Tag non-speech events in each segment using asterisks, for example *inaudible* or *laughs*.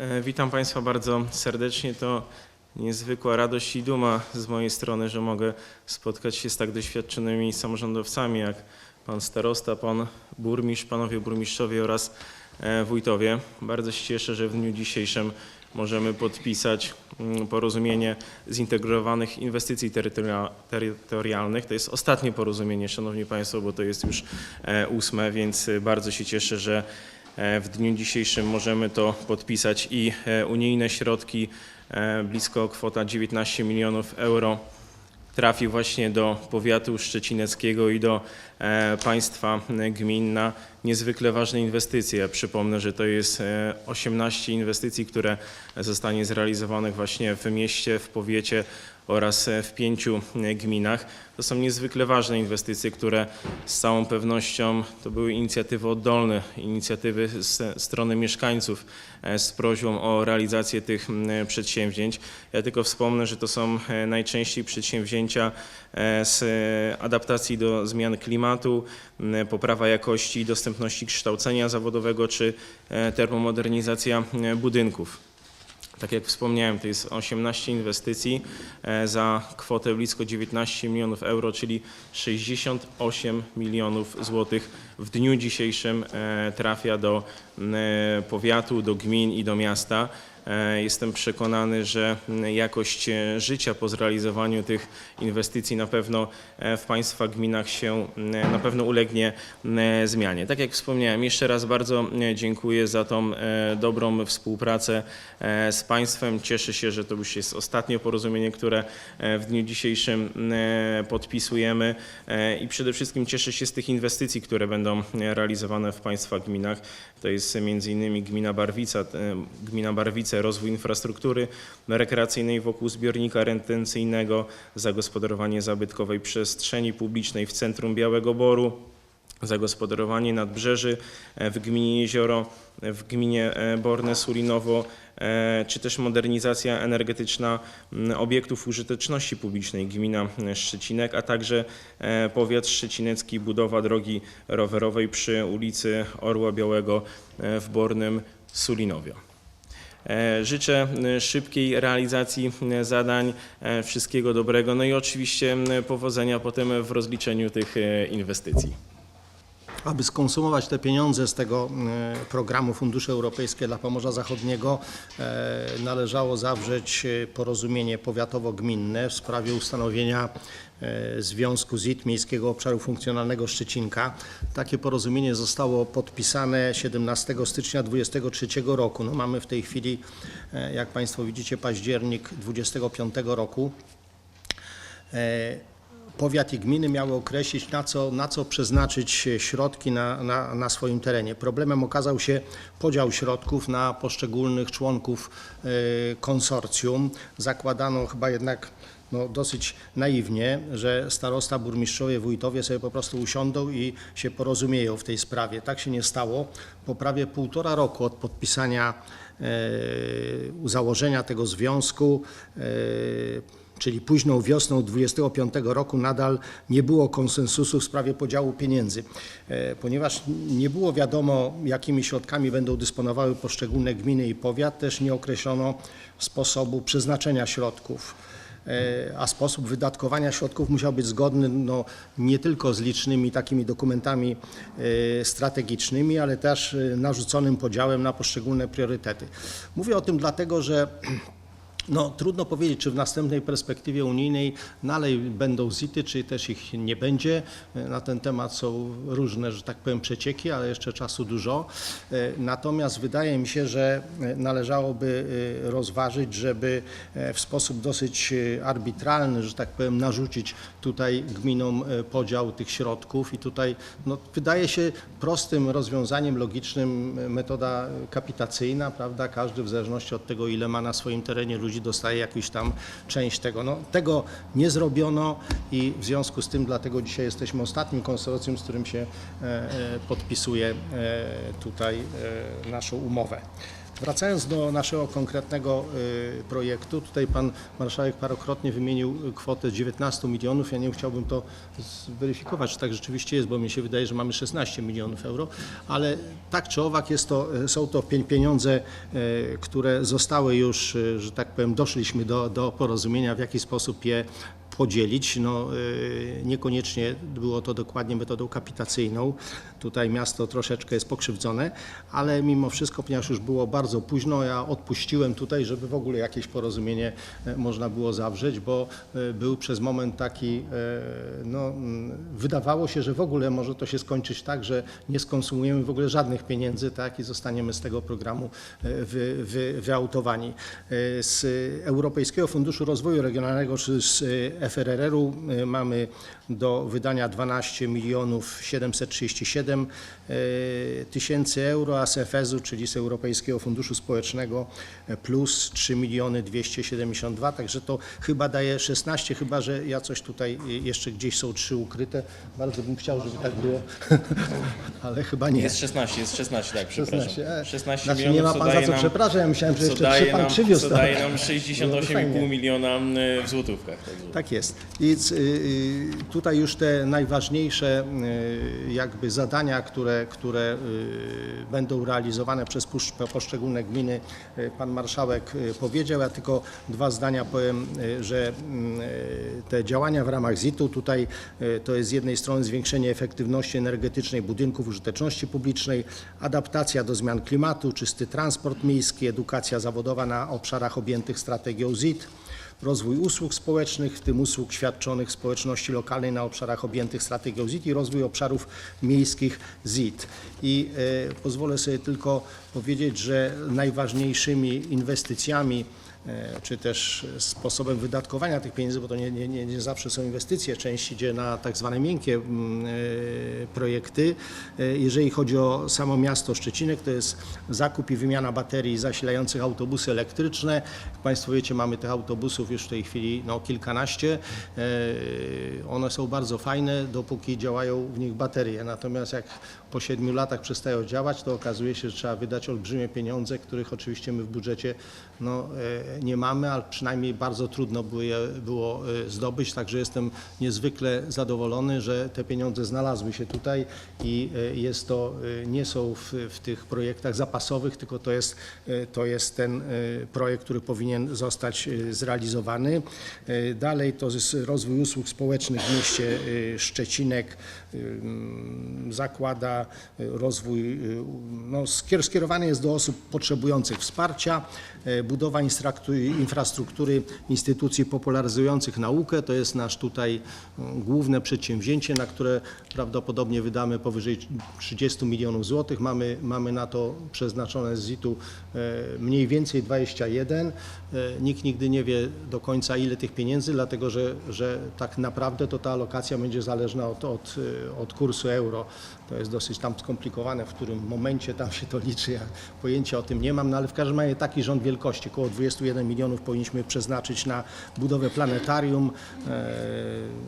E, Witam Państwa bardzo serdecznie. To niezwykła radość i duma z mojej strony, że mogę spotkać się z tak doświadczonymi samorządowcami jak pan starosta, pan burmistrz, panowie burmistrzowie oraz e, wójtowie. Bardzo się cieszę, że w dniu dzisiejszym możemy podpisać mm, porozumienie zintegrowanych inwestycji terytoria- terytorialnych. To jest ostatnie porozumienie, Szanowni Państwo, bo to jest już e, ósme, więc bardzo się cieszę, że W dniu dzisiejszym możemy to podpisać i e, unijne środki, e, blisko kwota 19 milionów euro trafi właśnie do powiatu szczecineckiego i do e, państwa e, gmin na niezwykle ważne inwestycje. Przypomnę, że to jest e, 18 inwestycji, które zostanie zrealizowanych właśnie w mieście, w powiecie oraz w pięciu gminach. To są niezwykle ważne inwestycje, które z całą pewnością to były inicjatywy oddolne, inicjatywy z strony mieszkańców e, z prośbą o realizację tych przedsięwzięć. Ja tylko wspomnę, że to są e, najczęściej przedsięwzięcia e, z adaptacji do zmian klimatu, poprawa jakości i dostępności kształcenia zawodowego czy termomodernizacja budynków. Tak jak wspomniałem, to jest 18 inwestycji e, za kwotę blisko 19 milionów euro, czyli 68 milionów złotych w dniu dzisiejszym e, trafia do e, powiatu, do gmin i do miasta. E, Jestem przekonany, że jakość e, życia po zrealizowaniu tych inwestycji na pewno e, w Państwa gminach się na pewno ulegnie zmianie. Tak jak wspomniałem, jeszcze raz bardzo dziękuję za tą dobrą współpracę z Państwem. Cieszę się, że to już jest ostatnie porozumienie, które w dniu dzisiejszym podpisujemy i przede wszystkim cieszę się z tych inwestycji, które będą realizowane w Państwa gminach. To jest między innymi gmina Barwica, gmina Barwice, rozwój infrastruktury rekreacyjnej wokół zbiornika retencyjnego, zagospodarowanie zabytkowej przestrzeni publicznej w centrum Białego Boru, zagospodarowanie nadbrzeży e, w gminie Jezioro, e, w gminie e, Borne Sulinowo, czy też modernizacja energetyczna obiektów użyteczności publicznej gmina Szczecinek, a także powiat szczecinecki, budowa drogi rowerowej przy ulicy Orła Białego w Bornym Sulinowie. E, Życzę e, szybkiej realizacji e, zadań, wszystkiego dobrego, no i oczywiście powodzenia potem w rozliczeniu tych inwestycji. Aby skonsumować te pieniądze z tego programu Fundusze Europejskie dla Pomorza Zachodniego, należało zawrzeć porozumienie powiatowo-gminne w sprawie ustanowienia Związku ZIT Miejskiego Obszaru Funkcjonalnego Szczecinka. Takie porozumienie zostało podpisane 17 stycznia 2023 roku. No, mamy w tej chwili, e, jak Państwo widzicie, październik 2025 roku. E, powiat i gminy miały określić, na co, na co przeznaczyć środki na, na, na swoim terenie. Problemem okazał się podział środków na poszczególnych członków e, konsorcjum. Zakładano chyba jednak no, dosyć naiwnie, że starosta, burmistrzowie, wójtowie sobie po prostu usiądą i się porozumieją w tej sprawie. Tak się nie stało. Po prawie półtora roku od podpisania e, założenia tego związku e, czyli późną wiosną 25 roku nadal nie było konsensusu w sprawie podziału pieniędzy, E, ponieważ nie było wiadomo, jakimi środkami będą dysponowały poszczególne gminy i powiat, też nie określono sposobu przeznaczenia środków a sposób wydatkowania środków musiał być zgodny no, nie tylko z licznymi takimi dokumentami e, strategicznymi, ale też e, narzuconym podziałem na poszczególne priorytety. Mówię o tym dlatego, że *clears throat* no, trudno powiedzieć, czy w następnej perspektywie unijnej dalej będą ZIT-y, czy też ich nie będzie. Na ten temat są różne, że tak powiem, przecieki, ale jeszcze czasu dużo. E, Natomiast wydaje mi się, że e, należałoby e, rozważyć, żeby e, w sposób dosyć e, arbitralny, że tak powiem, narzucić tutaj gminom e, podział tych środków i tutaj no, wydaje się prostym rozwiązaniem logicznym e, metoda kapitacyjna, prawda? Każdy w zależności od tego, ile ma na swoim terenie ludzi, dostaje jakąś tam część tego. No, tego nie zrobiono i w związku z tym dlatego dzisiaj jesteśmy ostatnim konsorcjum, z którym się e, e, podpisuje e, tutaj naszą umowę. Wracając do naszego konkretnego y, projektu, tutaj pan marszałek parokrotnie wymienił kwotę 19 milionów. Ja nie chciałbym to zweryfikować, czy tak rzeczywiście jest, bo mi się wydaje, że mamy 16 milionów euro, ale tak czy owak jest to, są to pie- pieniądze, y, które zostały już, y, że tak powiem, doszliśmy do, do porozumienia, w jaki sposób je podzielić. No, y, niekoniecznie było to dokładnie metodą kapitacyjną. Tutaj miasto troszeczkę jest pokrzywdzone, ale mimo wszystko, ponieważ już było bardzo późno, ja odpuściłem tutaj, żeby w ogóle jakieś porozumienie e, można było zawrzeć, bo e, był przez moment taki, e, no, wydawało się, że w ogóle może to się skończyć tak, że nie skonsumujemy w ogóle żadnych pieniędzy, tak, i zostaniemy z tego programu wy, wy, wyautowani. Z Europejskiego Funduszu Rozwoju Regionalnego czy z FRR-u mamy do wydania 12 milionów 737 e, tysięcy euro, a z EFEZ-u, czyli z Europejskiego Funduszu Społecznego e, plus 3 miliony 272, także to chyba daje 16, chyba że ja coś tutaj e, jeszcze gdzieś są trzy ukryte. Bardzo bym chciał, żeby tak było, *laughs* ale chyba nie. Jest 16, jest 16, tak, przepraszam. 16, e, 16 znaczy milionów, nie ma co pan za co nam- przepraszam, ja myślałem, że jeszcze trzy pan nam, przywiózł. co daje nam Byłoby 68,5 fajnie. miliona w złotówkach. Także. Tak jest. I y, y, tutaj już te najważniejsze y, jakby zadania, które, które y, będą realizowane przez poszczególne gminy, y, pan marszałek powiedział. Ja tylko dwa zdania powiem, że mm, te działania w ramach ZIT-u tutaj to jest z jednej strony zwiększenie efektywności energetycznej budynków użyteczności publicznej, adaptacja do zmian klimatu, czysty transport miejski, edukacja zawodowa na obszarach objętych strategią ZIT, rozwój usług społecznych, w tym usług świadczonych społeczności lokalnej na obszarach objętych strategią ZIT i rozwój obszarów miejskich ZIT. I e, pozwolę sobie tylko powiedzieć, że najważniejszymi inwestycjami czy też sposobem wydatkowania tych pieniędzy, bo to nie, nie, nie, zawsze są inwestycje, część idzie na tak zwane miękkie mm, e, projekty. E, Jeżeli chodzi o samo miasto Szczecinek, to jest zakup i wymiana baterii zasilających autobusy elektryczne. Jak Państwo wiecie, mamy tych autobusów już w tej chwili no, kilkanaście. E, One są bardzo fajne, dopóki działają w nich baterie. Natomiast jak po siedmiu latach przestają działać, to okazuje się, że trzeba wydać olbrzymie pieniądze, których oczywiście my w budżecie no, e, nie mamy, ale przynajmniej bardzo trudno było je było e, zdobyć. Także jestem niezwykle zadowolony, że te pieniądze znalazły się tutaj i e, jest to, e, nie są w, w tych projektach zapasowych, tylko to jest, to jest ten projekt, który powinien zostać zrealizowany. Dalej to jest rozwój usług społecznych w mieście Szczecinek zakłada y, rozwój, y, no, skier- skierowany jest do osób potrzebujących wsparcia, y, budowa infrastruktury instytucji popularyzujących naukę. To jest nasz tutaj y, główne przedsięwzięcie, na które prawdopodobnie wydamy powyżej 30 milionów złotych. Mamy, mamy na to przeznaczone z ZIT-u y, mniej więcej 21. Y, Nikt nigdy nie wie do końca ile tych pieniędzy, dlatego że, że tak naprawdę to ta alokacja będzie zależna od, od, od kursu euro. To jest dosyć tam skomplikowane, w którym momencie tam się to liczy. Ja pojęcia o tym nie mam, no ale w każdym razie taki rząd wielkości, około 21 milionów powinniśmy przeznaczyć na budowę planetarium. E,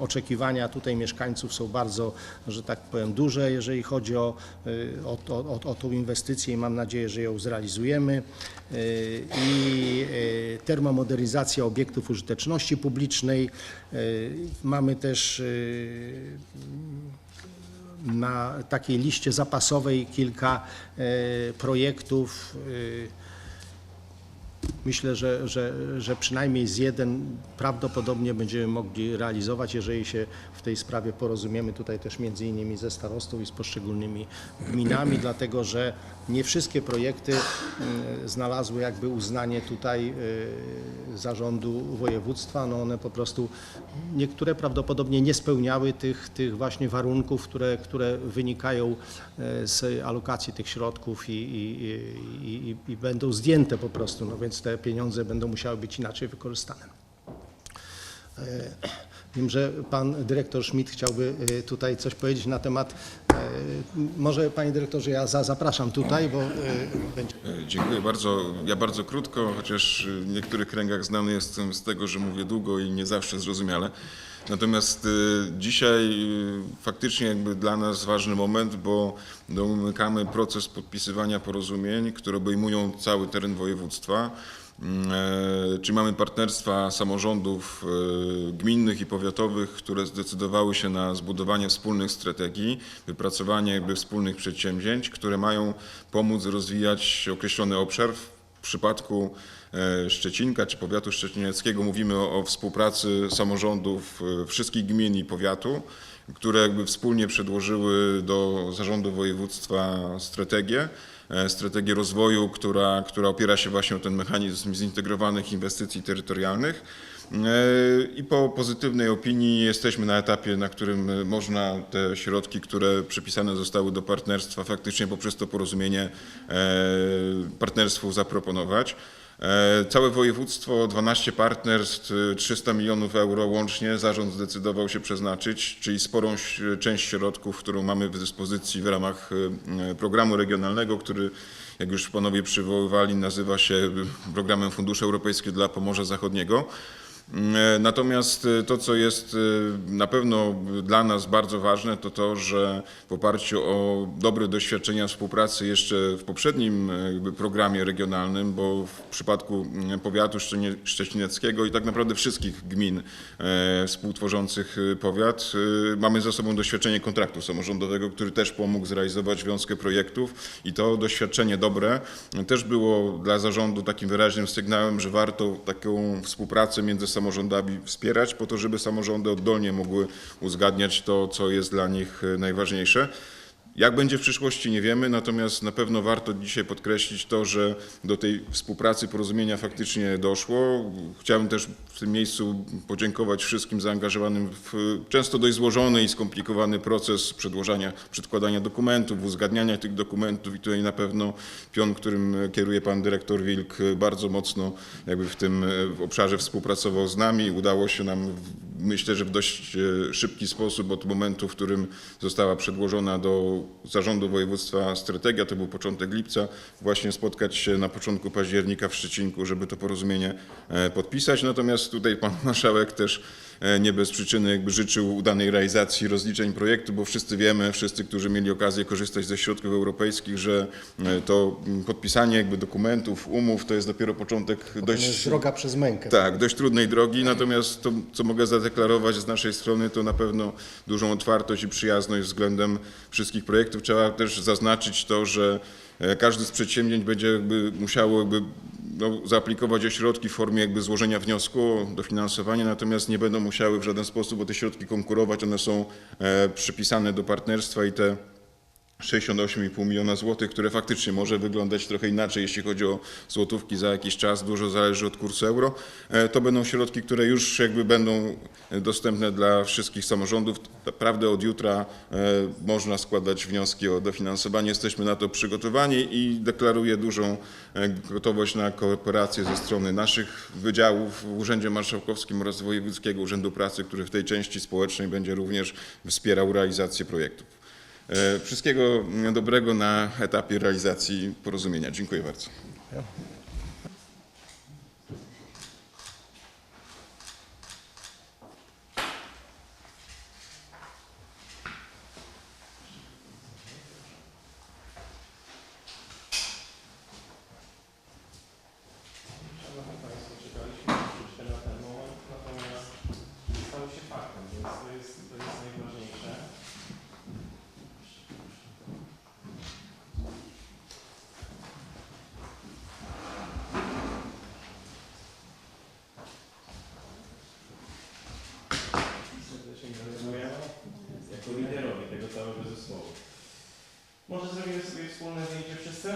oczekiwania tutaj mieszkańców są bardzo, że tak powiem, duże, jeżeli chodzi o, y, o, o, o, tą inwestycję i mam nadzieję, że ją zrealizujemy. Y, I termomodernizacja obiektów użyteczności publicznej. Mamy też na takiej liście zapasowej kilka e, projektów. Myślę, że, że, że przynajmniej z jeden prawdopodobnie będziemy mogli realizować, jeżeli się w tej sprawie porozumiemy tutaj też między innymi ze starostą i z poszczególnymi gminami, *clears throat* dlatego że nie wszystkie projekty mm, znalazły jakby uznanie tutaj y, zarządu województwa. No one po prostu, niektóre prawdopodobnie nie spełniały tych, tych właśnie warunków, które, które wynikają e, z alokacji tych środków i, i, i, i będą zdjęte po prostu, no więc te pieniądze będą musiały być inaczej wykorzystane. E, Wiem, że pan dyrektor Schmidt chciałby e, tutaj coś powiedzieć na temat. e, Może panie dyrektorze, ja za, zapraszam tutaj, bo będzie. Dziękuję bardzo. Ja bardzo krótko, chociaż w niektórych kręgach znany jestem z tego, że mówię długo i nie zawsze zrozumiale. Natomiast dzisiaj faktycznie jakby dla nas ważny moment, bo domykamy proces podpisywania porozumień, które obejmują cały teren województwa. E, Czy mamy partnerstwa samorządów e, gminnych i powiatowych, które zdecydowały się na zbudowanie wspólnych strategii, wypracowanie jakby wspólnych przedsięwzięć, które mają pomóc rozwijać określony obszar. W przypadku e, Szczecinka czy powiatu szczecinieckiego mówimy o, o współpracy samorządów wszystkich gmin i powiatu, które jakby wspólnie przedłożyły do zarządu województwa strategię, strategię rozwoju, która, która opiera się właśnie o ten mechanizm zintegrowanych inwestycji terytorialnych. E, I po pozytywnej opinii jesteśmy na etapie, na którym można te środki, które przypisane zostały do partnerstwa, faktycznie poprzez to porozumienie e, partnerstwu zaproponować. E, Całe województwo, 12 partnerstw, e, 300 milionów euro łącznie zarząd zdecydował się przeznaczyć, czyli sporą część środków, którą mamy w dyspozycji w ramach e, programu regionalnego, który jak już panowie przywoływali, nazywa się e, programem Fundusze Europejskie dla Pomorza Zachodniego. E, Natomiast e, to, co jest e, na pewno dla nas bardzo ważne, to to, że w oparciu o dobre doświadczenia współpracy jeszcze w poprzednim programie regionalnym, bo w przypadku powiatu szczecineckiego i tak naprawdę wszystkich gmin współtworzących powiat, mamy za sobą doświadczenie kontraktu samorządowego, który też pomógł zrealizować wiązkę projektów i to doświadczenie dobre też było dla zarządu takim wyraźnym sygnałem, że warto taką współpracę między samorządami wspierać po to, żeby samorządy oddolnie mogły uzgadniać to, co jest dla nich e, najważniejsze. Jak będzie w przyszłości nie wiemy, natomiast na pewno warto dzisiaj podkreślić to, że do tej współpracy, porozumienia faktycznie doszło. Chciałbym też w tym miejscu podziękować wszystkim zaangażowanym w często dość złożony i skomplikowany proces przedłożenia, przedkładania dokumentów, uzgadniania tych dokumentów i tutaj na pewno pion, którym kieruje pan dyrektor Wilk bardzo mocno jakby w tym obszarze współpracował z nami. Udało się nam myślę, że w dość e, szybki sposób od momentu, w którym została przedłożona do Zarządu Województwa strategia, to był początek lipca, właśnie spotkać się na początku października w Szczecinku, żeby to porozumienie e, podpisać. Natomiast tutaj pan *laughs* marszałek też nie bez przyczyny jakby życzył udanej realizacji rozliczeń projektu, bo wszyscy wiemy, wszyscy, którzy mieli okazję korzystać ze środków europejskich, że e, to podpisanie jakby dokumentów, umów to jest dopiero początek dość droga przez mękę. tak, dość trudnej drogi, natomiast to, co mogę zadeklarować z naszej strony, to na pewno dużą otwartość i przyjazność względem wszystkich projektów. Trzeba też zaznaczyć to, że e, każdy z przedsięwzięć będzie jakby musiało jakby no, zaaplikować o środki w formie jakby złożenia wniosku o dofinansowanie, natomiast nie będą musiały w żaden sposób o te środki konkurować. One są e, przypisane do partnerstwa i te 68,5 miliona złotych, które faktycznie może wyglądać trochę inaczej, jeśli chodzi o złotówki za jakiś czas, dużo zależy od kursu euro. E, To będą środki, które już jakby będą dostępne dla wszystkich samorządów. Naprawdę od jutra e, można składać wnioski o dofinansowanie. Jesteśmy na to przygotowani i deklaruję dużą e, gotowość na kooperację ze strony naszych wydziałów w Urzędzie Marszałkowskim oraz Wojewódzkiego Urzędu Pracy, który w tej części społecznej będzie również wspierał realizację projektów. E, Wszystkiego dobrego na etapie realizacji porozumienia. Dziękuję bardzo. Szanowni Państwo, czekaliśmy troszeczkę na ten moment, natomiast stał się faktem, więc to jest, to jest najważniejsze. Gratuluję jako liderowi tego całego zespołu. Może zrobimy sobie wspólne zdjęcie wszyscy?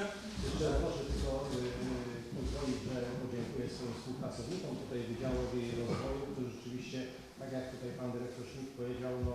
Jeszcze proszę tylko y, pozwolić, że podziękuję swoim współpracownikom tutaj Wydziałowi Rozwoju, którzy rzeczywiście, tak jak tutaj pan dyrektor Schmidt powiedział, no,